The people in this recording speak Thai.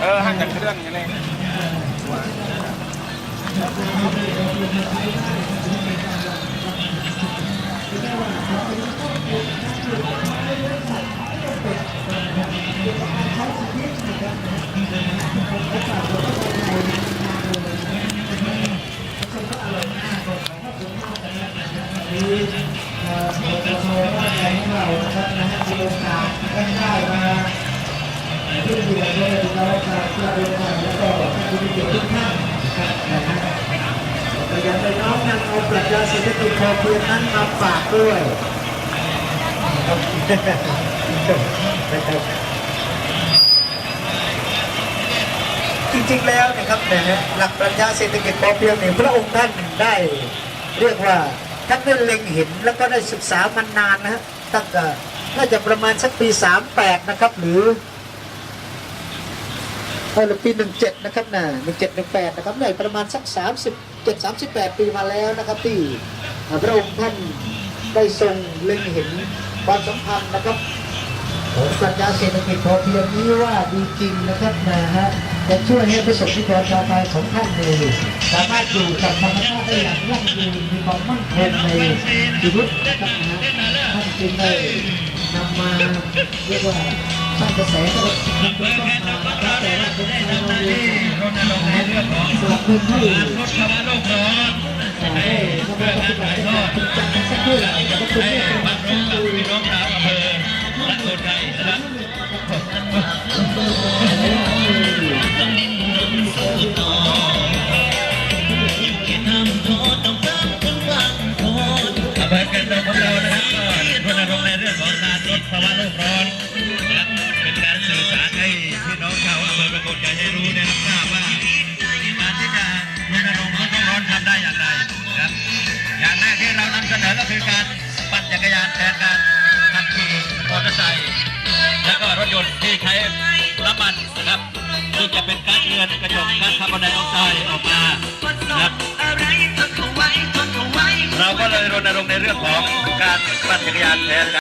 เออห่างจากเครื่องอย่างนี้เอง ย่าไรน้องนำเอาปรัชญาเศรษฐกิจพอเพียงนั้นมาฝากด้วย จริงๆแล้วนะครับนะฮะหลักปรัชญาเศรษฐกิจพอเพียงเนี่ยพระองค์ท่านได้เรียกว่าท่านได้เล็งเห็นแล้วก็ได้ศึกษามานานนะฮะตั้งแต่น่าจะประมาณสักปี 38 นะครับ หรือเออปีหนึ่งเจ็ดนะครับนะหนึ่งเจ็ดหนึ่งแปดนะครับในประมาณสักสามสิบเจ็ดสามสิบแปดปีมาแล้วนะครับที่พระองค์ท่านได้ทรงเล็งเห็น ความสำคัญนะครับของปรัชญาเศรษฐกิจพอเพียงนี้ว่าดีจริงนะครับนะฮะจะช่วยให้ประสบนิกรชาวไทยของท่านเลยสามารถอยู่กับธรรมชาติได้อย่างยั่งยืนมีความมั่นคงในชีวิตนะครับนะฮะท่านจึงได้นำมาเรียกว่าสร้างกระแสก็เลยทำเป็นต้นมานะครับแต่ว่าเป็นการเราเองสำหรับคนที่ และคนไทยนะครับอำเภอกันดงของเรานะครับก็รณรงค์ในเรื่องของการลดภาวะโลกร้อนนะครับเป็นการสื่อสารให้พี่น้องชาวอำเภอประโคนชัยได้รู้ได้รับทราบว่าการที่จะรณรงค์ลดโลกร้อนทำได้อย่างไรนะครับอย่างแรกที่เรานำเสนอก็คือการ มันนะครับซึ่งจะเป็นก๊าซเรือนกระจกก๊าซคาร์บอนไดออกไซด์ออกมานะครับเราก็เลยรณรงค์ในเรื่องของการปั่นจักรยานแทน